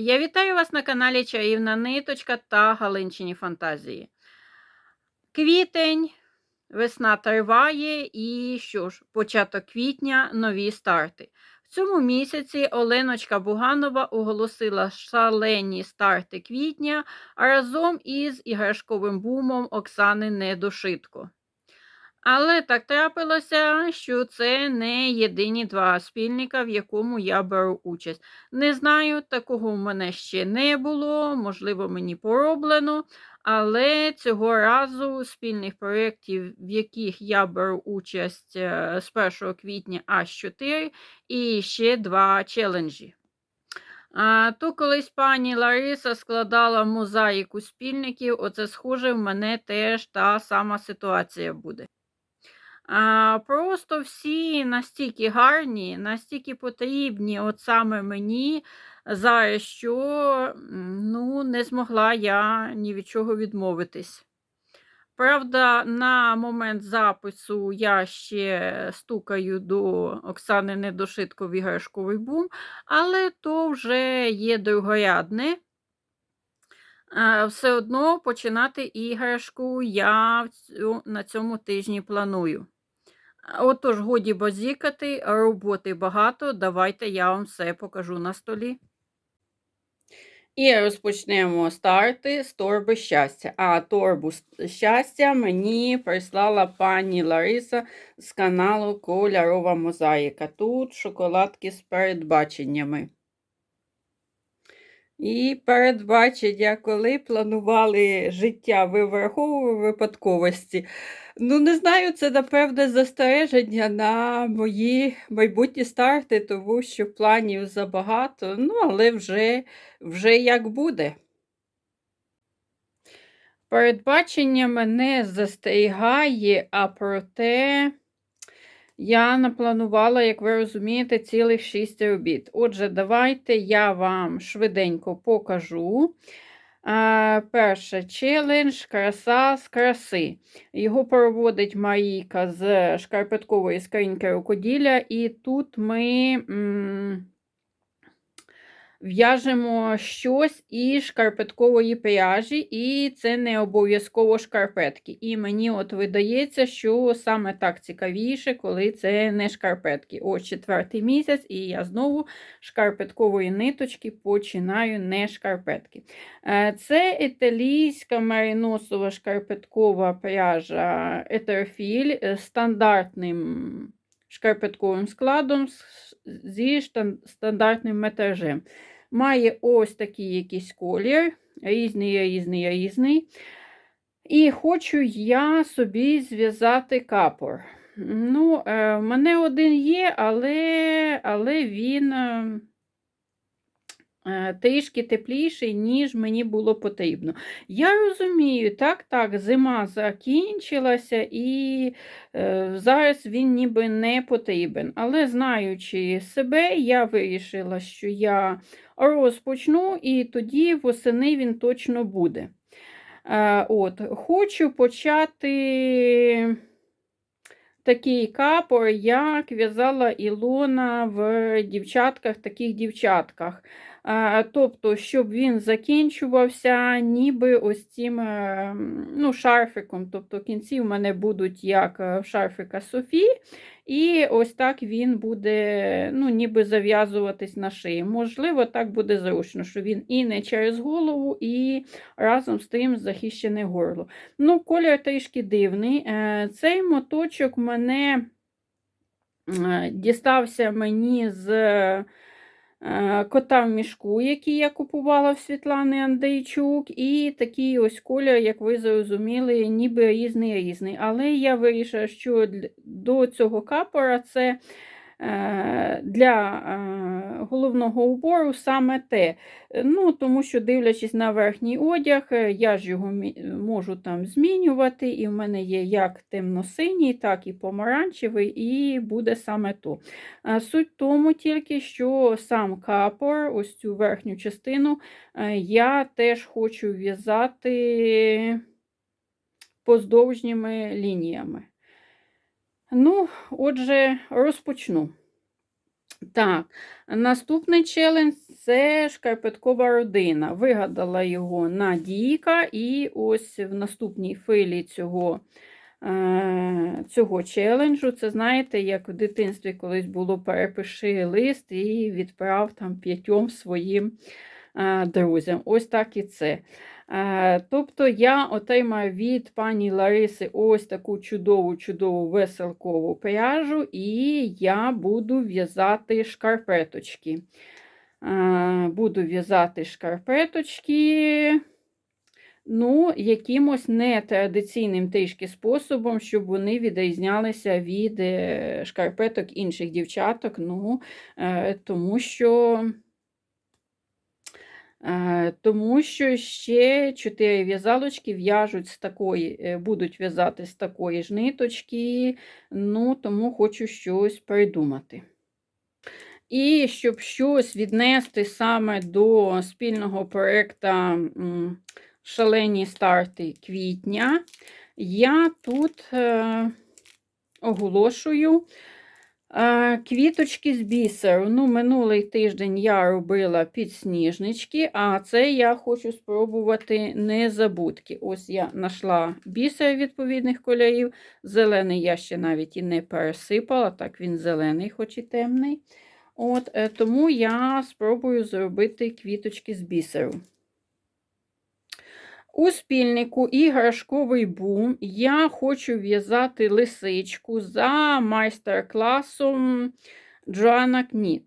Я вітаю вас на каналі Чаївна Ниточка та Галинчині Фантазії. Квітень, весна триває і що ж, початок квітня нові старти. В цьому місяці Оленочка Буганова оголосила шалені старти квітня разом із іграшковим бумом Оксани Недошитко. Але так трапилося, що це не єдині два спільника, в якому я беру участь. Не знаю, такого в мене ще не було, можливо, мені пороблено, але цього разу спільних проєктів, в яких я беру участь е, з 1 квітня аж 4 і ще два челенджі. А, то колись пані Лариса складала мозаїку спільників, оце схоже, в мене теж та сама ситуація буде. А, Просто всі настільки гарні, настільки потрібні, от саме мені, зараз що ну, не змогла я ні від чого відмовитись. Правда, на момент запису я ще стукаю до Оксани Недошитко в іграшковий бум, але то вже є другорядне. Все одно починати іграшку я на цьому тижні планую. Отож, годі базікати, роботи багато. Давайте я вам все покажу на столі. І розпочнемо старти з торби щастя. А торбу щастя мені прислала пані Лариса з каналу Кольорова Мозаїка. Тут шоколадки з передбаченнями. І передбачення, коли планували життя, ви враховували випадковості. Ну, не знаю, це, напевне, застереження на мої майбутні старти, тому що планів забагато, ну, але вже, вже як буде. Передбачення мене застерігає, а проте. Я напланувала, як ви розумієте, цілих 6 робіт. Отже, давайте я вам швиденько покажу. Перше челендж краса з краси. Його проводить Марійка з шкарпеткової скриньки рукоділля, і тут ми. М В'яжемо щось із шкарпеткової пряжі, і це не обов'язково шкарпетки. І мені от видається, що саме так цікавіше, коли це не шкарпетки. Ось четвертий місяць, і я знову шкарпеткової ниточки починаю не шкарпетки. Е, це італійська мариносова шкарпеткова пряжа Етерфіль стандартним шкарпетковим складом зі стандартним метражем. Має ось такий якийсь колір, різний, різний, різний. І хочу я собі зв'язати капор. Ну, е, в мене один є, але але він е, трішки тепліший, ніж мені було потрібно. Я розумію, так, так, зима закінчилася, і е, зараз він ніби не потрібен. Але знаючи себе, я вирішила, що я розпочну, і тоді восени він точно буде. Е, от, Хочу почати. Такий капор, як в'язала Ілона в дівчатках, таких дівчатках. Тобто, щоб він закінчувався ніби ось цим е, ну, шарфиком. Тобто кінці в мене будуть як е, шарфика Софі, і ось так він буде ну, ніби зав'язуватись на шиї. Можливо, так буде зручно, що він і не через голову, і разом з тим захищене горло. Ну, Колір трішки дивний. Е, цей моточок мене дістався мені з. Е, кота в мішку, який я купувала в Світлани Андрійчук, і такий ось колір, як ви зрозуміли, ніби різний різний. Але я вирішила, що до цього капора це для е, головного убору саме те. Ну, Тому що, дивлячись на верхній одяг, е, я ж його можу там змінювати, і в мене є як темно-синій, так і помаранчевий, і буде саме то. Суть тому тільки, що сам капор, ось цю верхню частину, я теж хочу в'язати поздовжніми лініями. Ну, отже, розпочну. Так, наступний челендж це шкарпеткова родина. Вигадала його Надійка, і ось в наступній филі цього, е, цього челенджу, це знаєте, як в дитинстві колись було перепиши лист і відправ там п'ятьом своїм е, друзям. Ось так і це. Е, Тобто я отримаю від пані Лариси ось таку чудову, чудову веселкову пряжу, і я буду в'язати шкарпеточки. Е, Буду в'язати шкарпеточки. Ну, якимось нетрадиційним трішки способом, щоб вони відрізнялися від е, шкарпеток інших дівчаток. Ну, тому що. Е, Тому що ще чотири в'язалочки в'яжуть з такої, е, будуть в'язати з такої ж ниточки, ну, тому хочу щось придумати. І щоб щось віднести саме до спільного проєкту Шалені старти квітня, я тут е, оголошую квіточки з бісеру. Ну, Минулий тиждень я робила підсніжнички, а це я хочу спробувати незабудки. Ось я знайшла бісер відповідних кольорів. Зелений я ще навіть і не пересипала, так він зелений, хоч і темний. От, е, Тому я спробую зробити квіточки з бісеру. У спільнику іграшковий бум я хочу в'язати лисичку за майстер-класом Джоанна Кніт.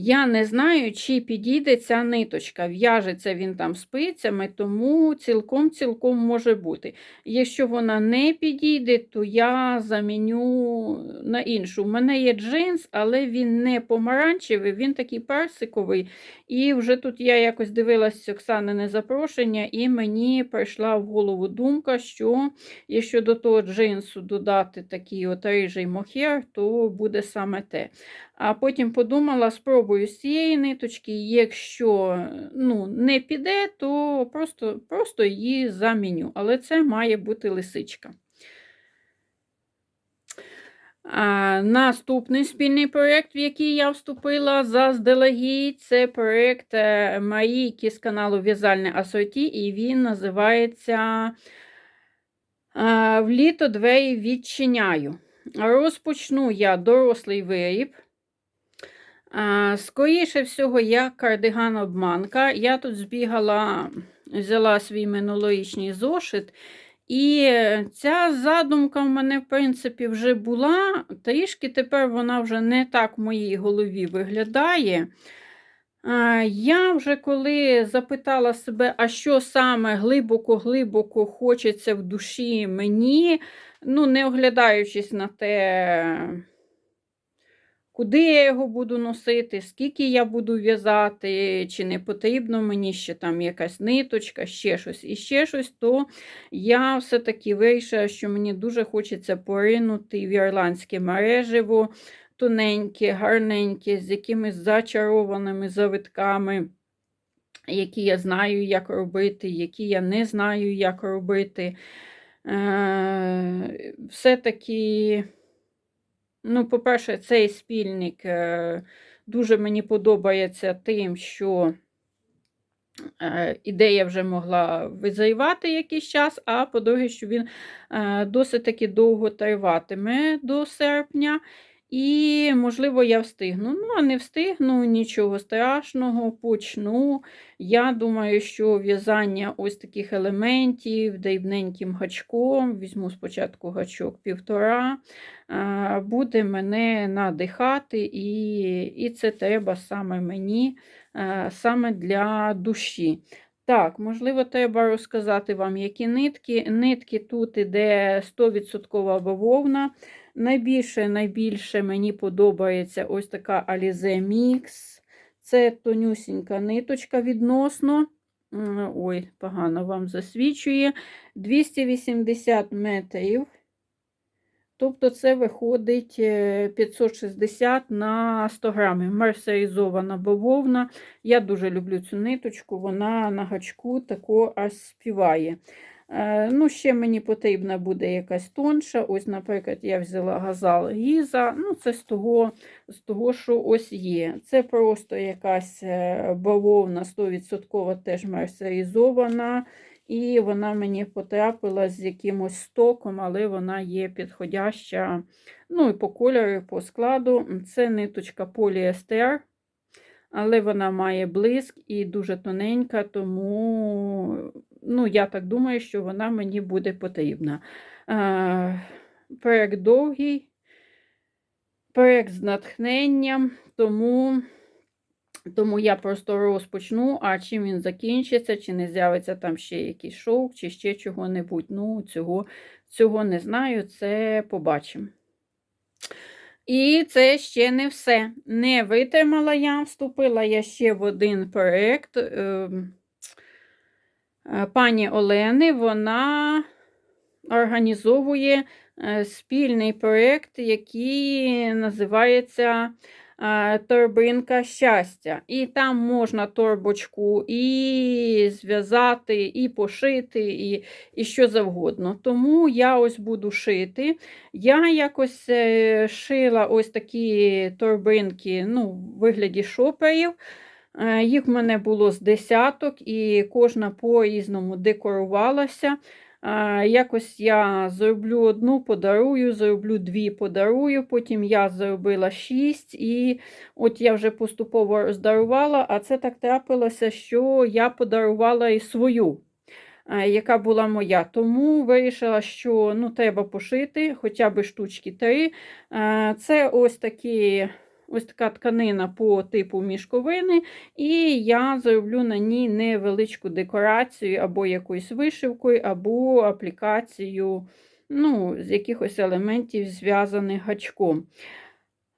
Я не знаю, чи підійде ця ниточка. В'яжеться він там спицями, тому цілком-цілком може бути. Якщо вона не підійде, то я заміню на іншу. У мене є джинс, але він не помаранчевий, він такий персиковий. І вже тут я якось дивилась Оксанине запрошення, і мені прийшла в голову думка, що якщо до того джинсу додати такий от рижий мохер, то буде саме те. А потім подумала, спробую з цієї ниточки, якщо ну, не піде, то просто, просто її заміню. Але це має бути лисичка. А, Наступний спільний проєкт, в який я вступила заздалегідь, це проєкт е, Марійки з каналу В'язальне Асорті, і він називається В літо двері відчиняю. Розпочну я дорослий виріб. Скоріше всього, я кардиган-обманка. Я тут збігала, взяла свій минулорічний зошит. І ця задумка в мене, в принципі, вже була. Трішки тепер вона вже не так в моїй голові виглядає. Я вже коли запитала себе, а що саме глибоко-глибоко хочеться в душі мені, ну, не оглядаючись на те. Куди я його буду носити, скільки я буду в'язати, чи не потрібно мені ще там якась ниточка, ще щось і ще щось, то я все-таки вирішила, що мені дуже хочеться поринути в ірландське мереживо, тоненьке, гарненьке, з якимись зачарованими завитками, які я знаю, як робити, які я не знаю, як робити. Е, Все-таки. Ну, по-перше, цей спільник е, дуже мені подобається тим, що е, ідея вже могла визаївати якийсь час, а по-друге, що він е, досить таки довго триватиме до серпня. І, можливо, я встигну. Ну, а не встигну, нічого страшного, почну. Я думаю, що в'язання ось таких елементів дрібненьким гачком, візьму спочатку гачок півтора, буде мене надихати, і і це треба саме мені, саме для душі. Так, можливо, треба розказати вам, які нитки. Нитки тут іде 100% бавовна. Найбільше найбільше мені подобається ось така Alize Mix. Це тонюсінька ниточка відносно. Ой, погано вам засвічує. 280 метрів. Тобто це виходить 560 е, на 100 грамів. Мерсеризована бавовна. Я дуже люблю цю ниточку, вона на гачку тако аж співає. Е, Ну, ще мені потрібна буде якась тонша. Ось, наприклад, я взяла газал Гіза. Ну, це з того, з того, що ось є. Це просто якась е, бавовна 100% теж мерсеризована. І вона мені потрапила з якимось стоком, але вона є підходяща. Ну, і по кольору, і по складу. Це ниточка поліестер, але вона має блиск і дуже тоненька, тому ну, я так думаю, що вона мені буде потрібна. Проект довгий, проект з натхненням, тому. Тому я просто розпочну, а чим він закінчиться, чи не з'явиться там ще якийсь шовк, чи ще чого-небудь. Ну, цього, цього не знаю, це побачимо. І це ще не все. Не витримала я, вступила я ще в один проєкт ем, е, пані Олени, вона організовує е, спільний проєкт, який називається Торбинка щастя. І там можна торбочку і зв'язати, і пошити, і, і що завгодно. Тому я ось буду шити. Я якось е, шила ось такі торбинки ну, в вигляді шоперів. Е, Їх в мене було з десяток, і кожна по-різному декорувалася. Е, Якось я зроблю одну, подарую, зроблю дві, подарую. Потім я зробила шість, і от я вже поступово роздарувала, а це так трапилося, що я подарувала і свою, е, яка була моя. Тому вирішила, що ну, треба пошити хоча б штучки три. Е, Це ось такі. Ось така тканина по типу мішковини, і я зроблю на ній невеличку декорацію або якоюсь вишивкою, або аплікацію ну, з якихось елементів, зв'язаних гачком.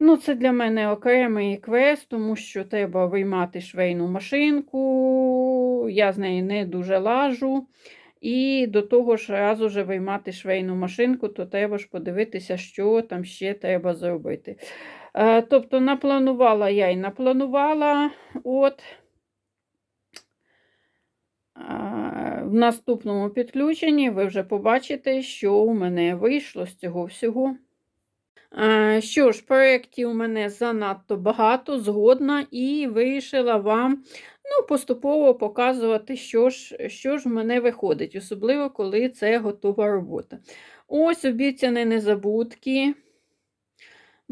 Ну, Це для мене окремий квест, тому що треба виймати швейну машинку, я з нею не дуже лажу. І до того ж, раз уже виймати швейну машинку, то треба ж подивитися, що там ще треба зробити. Е, Тобто, напланувала я і напланувала. От в наступному підключенні ви вже побачите, що у мене вийшло з цього всього. Що ж, проєктів у мене занадто багато, згодна, і вирішила вам ну, поступово показувати, що ж, що ж в мене виходить, особливо, коли це готова робота. Ось обіцяні незабудки.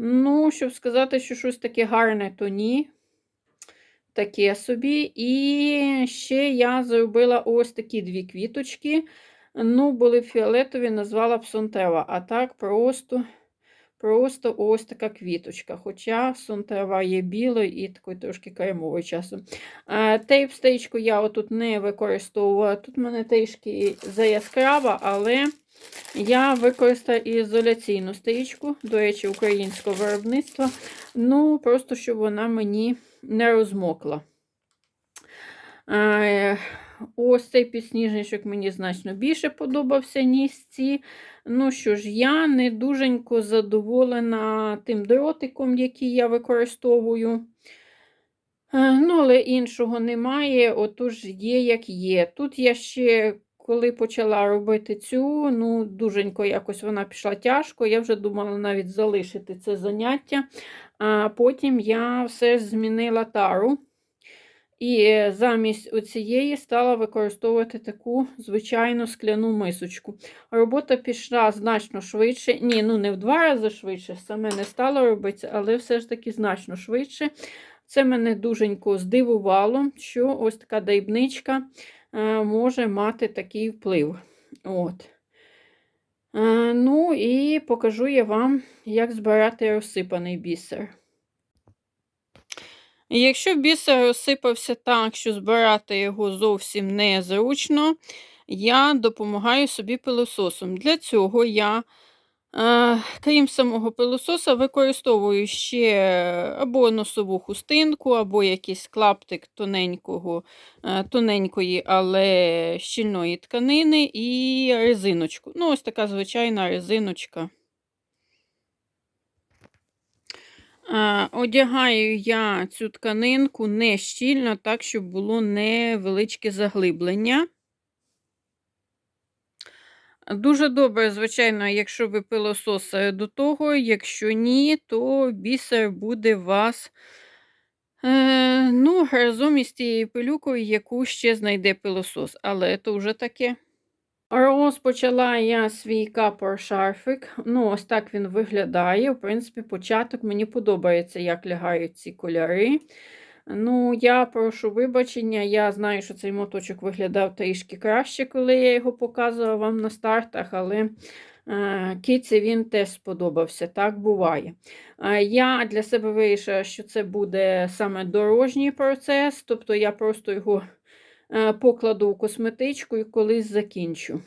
Ну, щоб сказати, що щось таке гарне, то ні. Таке собі. І ще я зробила ось такі дві квіточки. Ну, були фіолетові, назвала псонтева. А так просто просто ось така квіточка. Хоча сонтева є білою і такою трошки кремовою часом. Тейп стейчку я отут не використовувала. Тут в мене трішки заяскрава, але. Я використаю ізоляційну стрічку, до речі, українського виробництва. Ну, просто щоб вона мені не розмокла. Ось цей підсніжничок мені значно більше подобався, ніж ці. Ну що ж, я не дуженько задоволена тим дротиком, який я використовую. Ну, але іншого немає, отож є, як є. Тут я ще коли почала робити цю, ну, дуженько якось вона пішла тяжко. Я вже думала навіть залишити це заняття. А потім я все змінила тару. І замість оцієї стала використовувати таку звичайну скляну мисочку. Робота пішла значно швидше. Ні, ну не в два рази швидше, саме не стало робити, але все ж таки значно швидше. Це мене дуженько здивувало, що ось така дрібничка Е, може мати такий вплив. От. Е, ну, і покажу я вам, як збирати розсипаний бісер. Якщо бісер розсипався так, що збирати його зовсім незручно, я допомагаю собі пилососом. Для цього я Крім самого пилососа, використовую ще або носову хустинку, або якийсь клаптик тоненького, е, тоненької, але щільної тканини і резиночку. Ну, ось така звичайна резиночка. Одягаю я цю тканинку не щільно, так, щоб було невеличке заглиблення. Дуже добре, звичайно, якщо ви пилосос е, до того, якщо ні, то бісер буде вас е, ну, разом із тією пилюкою, яку ще знайде пилосос. Але то вже таке. Розпочала я свій капор шарфик. Ну, ось так він виглядає. В принципі, початок мені подобається, як лягають ці кольори. Ну, я прошу вибачення, я знаю, що цей моточок виглядав трішки краще, коли я його показувала вам на стартах, але е, кіці він теж сподобався. Так буває. Е, я для себе вирішила, що це буде саме дорожній процес, тобто я просто його покладу в косметичку і колись закінчу.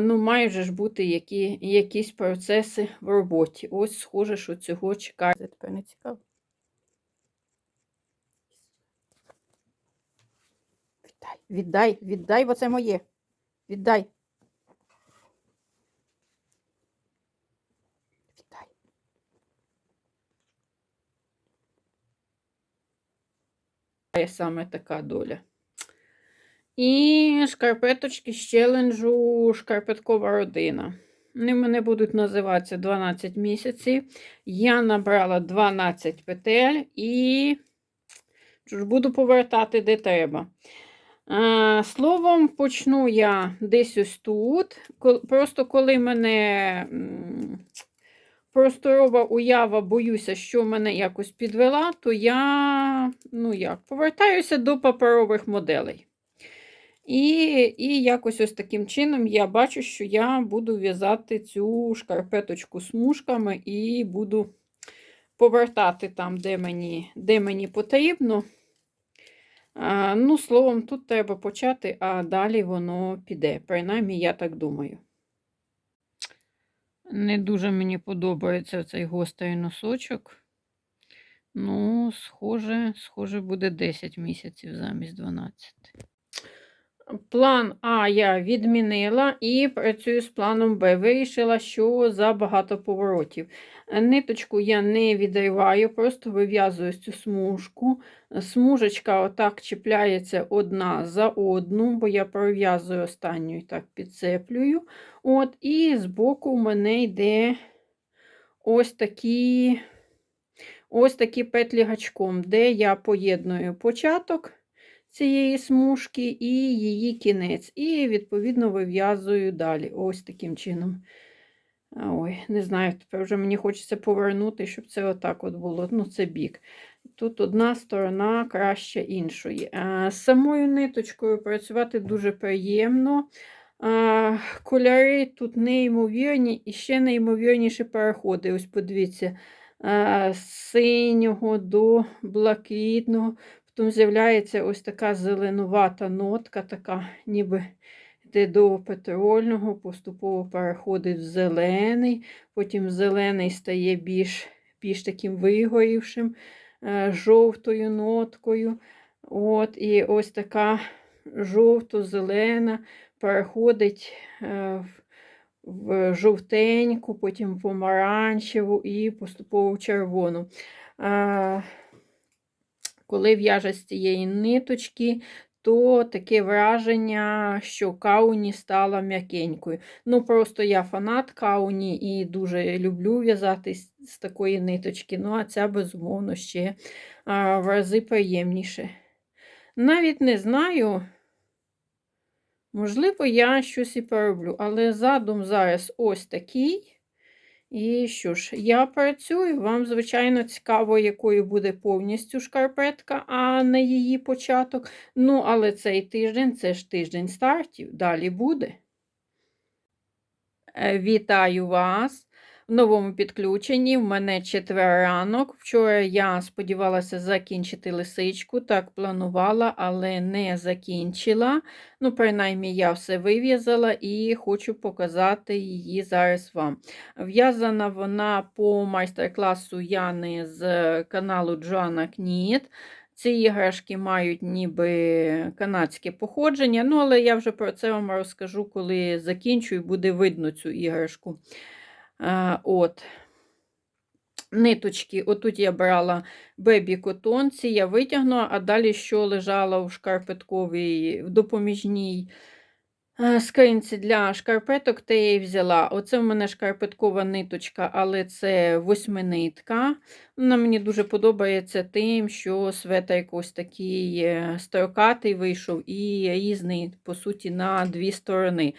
Ну, мають же ж бути які, якісь процеси в роботі. Ось, схоже, що цього чекає. Це тепер не цікаво. Віддай, віддай, віддай, бо це моє. Віддай. Саме така доля. І шкарпеточки з челенджу Шкарпеткова родина. Вони мене будуть називатися 12 місяців. Я набрала 12 петель і буду повертати де треба. Словом, почну я десь ось тут. Просто коли мене просторова уява, боюся, що мене якось підвела, то я ну як, повертаюся до паперових моделей. І, і якось ось таким чином я бачу, що я буду в'язати цю шкарпеточку смужками і буду повертати там, де мені, де мені потрібно. А, ну, словом, тут треба почати, а далі воно піде. Принаймні, я так думаю. Не дуже мені подобається цей гострий носочок. Ну, схоже, схоже, буде 10 місяців замість 12. План А я відмінила і працюю з планом Б. Вирішила, що забагато поворотів. Ниточку я не відриваю, просто вив'язую цю смужку. Смужечка отак чіпляється одна за одну, бо я пров'язую останню і так підцеплюю. От, І збоку у мене йде ось такі, ось такі петлі гачком, де я поєдную початок цієї смужки і її кінець. І, відповідно, вив'язую далі. Ось таким чином. Ой, не знаю, тепер вже мені хочеться повернути, щоб це отак от було. Ну, це бік. Тут одна сторона краще іншої. З самою ниточкою працювати дуже приємно. Кольори тут неймовірні і ще неймовірніші переходи. Ось подивіться, з синього до блакитного. Потім з'являється ось така зеленувата нотка, така ніби йде до петрольного, поступово переходить в зелений, потім зелений стає більш більш таким вигорівшим, е, жовтою ноткою. От, І ось така жовто-зелена переходить е, в, в жовтеньку, потім помаранчеву і поступово в червону. Коли в'яже з цієї ниточки, то таке враження, що кауні стала м'якенькою. Ну, просто я фанат кауні і дуже люблю в'язати з, такої ниточки. Ну, а ця, безумовно, ще а, в рази приємніше. Навіть не знаю, можливо, я щось і перероблю, але задум зараз ось такий. І що ж, я працюю. Вам, звичайно, цікаво, якою буде повністю шкарпетка, а не її початок. Ну, але цей тиждень це ж тиждень стартів. Далі буде. Е, Вітаю вас! В новому підключенні в мене четвер ранок. Вчора я сподівалася закінчити лисичку, так планувала, але не закінчила. Ну, принаймні, я все вив'язала і хочу показати її зараз вам. В'язана вона по майстер-класу Яни з каналу Джоанна Кніт. Ці іграшки мають ніби канадське походження, ну, але я вже про це вам розкажу, коли закінчу і буде видно цю іграшку. А, от. Ниточки, отут я брала бебі котонці, я витягнула, а далі, що лежало в шкарпетковій в допоміжній Е, Скринці для шкарпеток те я й взяла. Оце в мене шкарпеткова ниточка, але це восьминитка. Вона мені дуже подобається тим, що светр ось такий е, строкатий вийшов і різний, по суті, на дві сторони.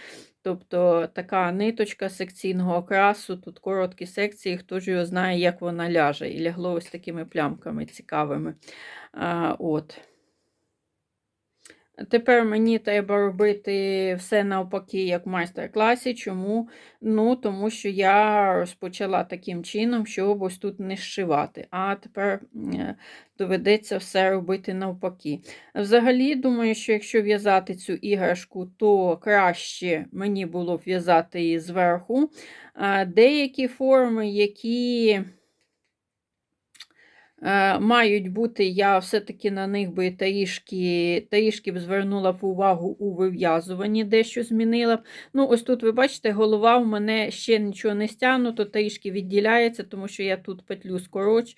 Тобто така ниточка секційного окрасу, тут короткі секції, хто ж його знає, як вона ляже. І лягло ось такими плямками цікавими. А, от. Тепер мені треба робити все навпаки, як в майстер-класі. Чому? Ну, тому що я розпочала таким чином, щоб ось тут не зшивати. А тепер е, доведеться все робити навпаки. Взагалі, думаю, що якщо в'язати цю іграшку, то краще мені було б в'язати її зверху. Деякі форми, які. Е, мають бути, я все-таки на них би трішки, трішки б звернула б увагу у вив'язуванні, дещо змінила б. Ну, ось тут, ви бачите, голова у мене ще нічого не стягнуто, трішки відділяється, тому що я тут петлю скороч,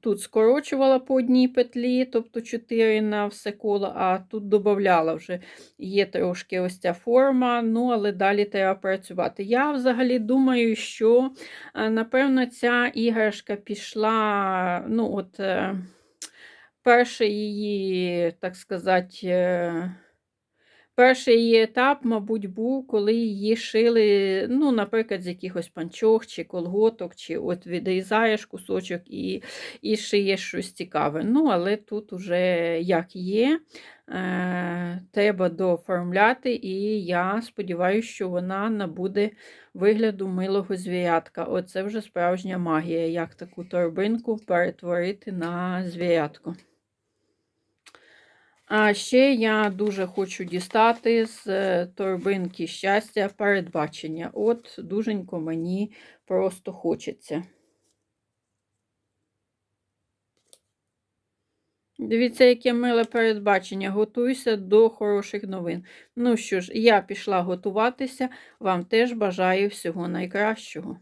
тут скорочувала по одній петлі, тобто 4 на все коло, а тут додавала вже є трошки ось ця форма, ну, але далі треба працювати. Я взагалі думаю, що, е, напевно, ця іграшка пішла. ну, от е, перший її, так сказати, е, перший її етап, мабуть, був, коли її шили, ну, наприклад, з якихось панчох чи колготок, чи от відрізаєш кусочок і і шиєш щось цікаве. Ну, але тут уже як є. Е, треба дооформляти, і я сподіваюся, що вона набуде вигляду милого звірятка. Оце вже справжня магія, як таку торбинку перетворити на звірятку. А ще я дуже хочу дістати з е, торбинки щастя передбачення. От дуженько мені просто хочеться. Дивіться, яке миле передбачення. Готуйся до хороших новин. Ну що ж, я пішла готуватися, вам теж бажаю всього найкращого.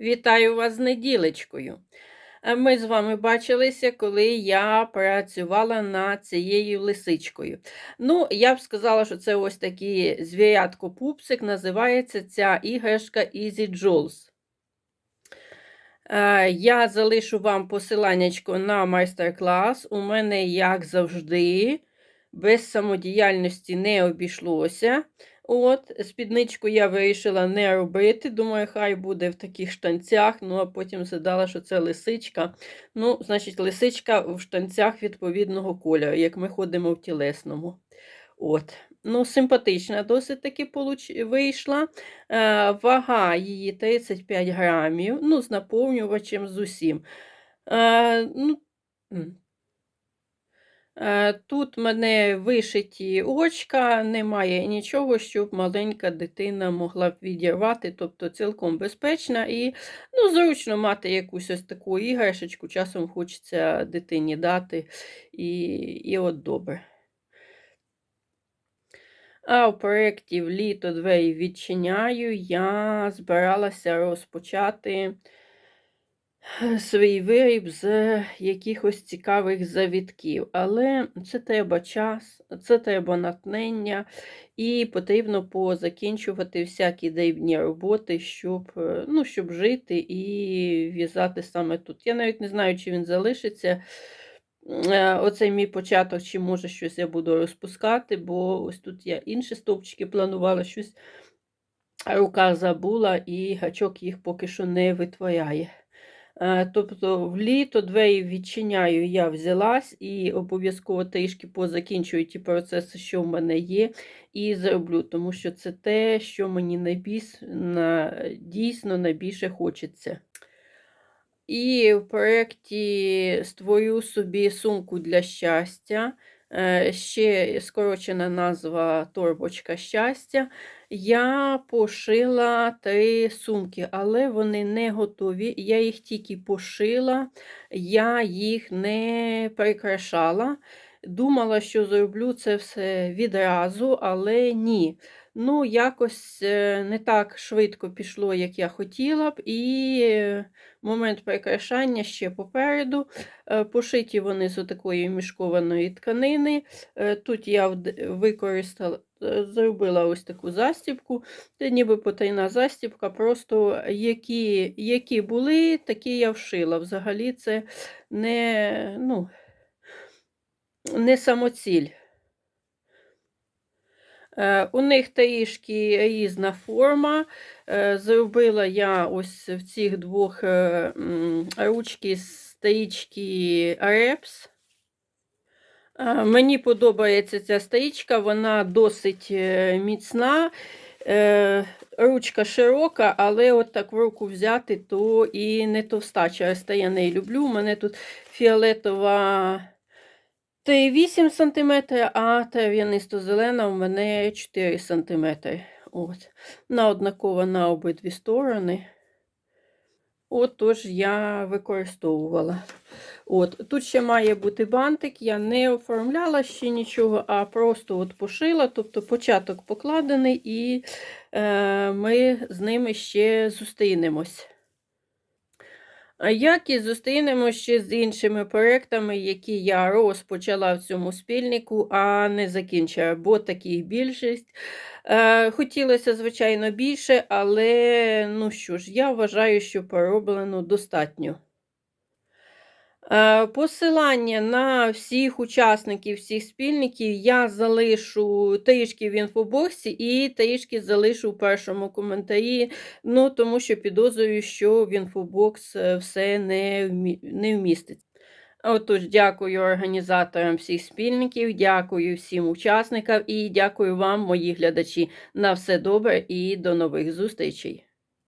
Вітаю вас з неділечкою. Ми з вами бачилися, коли я працювала над цією лисичкою. Ну, я б сказала, що це ось такий звірятко-пупсик, називається ця іграшка Easy Jewels. Я залишу вам посиланнячко на майстер-клас. У мене, як завжди, без самодіяльності не обійшлося. От, Спідничку я вирішила не робити. Думаю, хай буде в таких штанцях. Ну, а потім згадала, що це лисичка. Ну, значить, лисичка в штанцях відповідного кольору, як ми ходимо в тілесному. От. Ну, Симпатична досить таки вийшла. Е, Вага її 35 грамів. Ну, з наповнювачем з усім. Е, ну, тут в мене вишиті очка, немає нічого, щоб маленька дитина могла б відірвати, тобто цілком безпечна. І ну, зручно мати якусь ось таку іграшечку, часом хочеться дитині дати, і, і от добре. А в проєкті в літо двері відчиняю, я збиралася розпочати свій виріб з якихось цікавих завітків. Але це треба час, це треба натнення, і потрібно позакінчувати всякі дрібні роботи, щоб е, ну, щоб жити і в'язати саме тут. Я навіть не знаю, чи він залишиться. Е, оцей мій початок, чи може щось я буду розпускати, бо ось тут я інші стовпчики планувала щось. Рука забула, і гачок їх поки що не витворяє. Е, тобто в літо двері відчиняю, я взялась і обов'язково трішки позакінчую ті процеси, що в мене є, і зроблю, тому що це те, що мені найбільш, дійсно найбільше хочеться. І в проєкті створю собі сумку для щастя. Е, ще скорочена назва торбочка щастя. Я пошила три сумки, але вони не готові. Я їх тільки пошила, я їх не прикрашала. Думала, що зроблю це все відразу, але ні. Ну, якось е, не так швидко пішло, як я хотіла б, і е, момент прикрашання ще попереду. Е, Пошиті вони з такої мішкованої тканини. Тут я використала, зробила ось таку застібку. Це ніби потайна застібка, просто які, які були, такі я вшила. Взагалі це не, ну, не самоціль. Е, У них трішки різна форма. Е, Зробила я ось в цих двох е, ручки стрічки Репс. Е, Мені подобається ця стрічка, вона досить е, міцна. Е, Ручка широка, але от так в руку взяти, то і не товста. Те я не люблю. У мене тут фіолетова 3,8 см, а трав'янисто-зелена у мене 4 см. От. На однаково на обидві сторони. От я використовувала. От. Тут ще має бути бантик, я не оформляла ще нічого, а просто от пошила, тобто початок покладений, і е, ми з ними ще зустрінемось. Як і зустрінемося ще з іншими проектами, які я розпочала в цьому спільнику, а не закінчила, бо таких більшість. Е, Хотілося, звичайно, більше, але ну що ж, я вважаю, що пороблено достатньо. Е, Посилання на всіх учасників, всіх спільників я залишу трішки в інфобоксі і трішки залишу в першому коментарі, ну, тому що підозрюю, що в інфобокс е, все не, вмі... не вміститься. Отож, дякую організаторам всіх спільників, дякую всім учасникам і дякую вам, мої глядачі. На все добре і до нових зустрічей.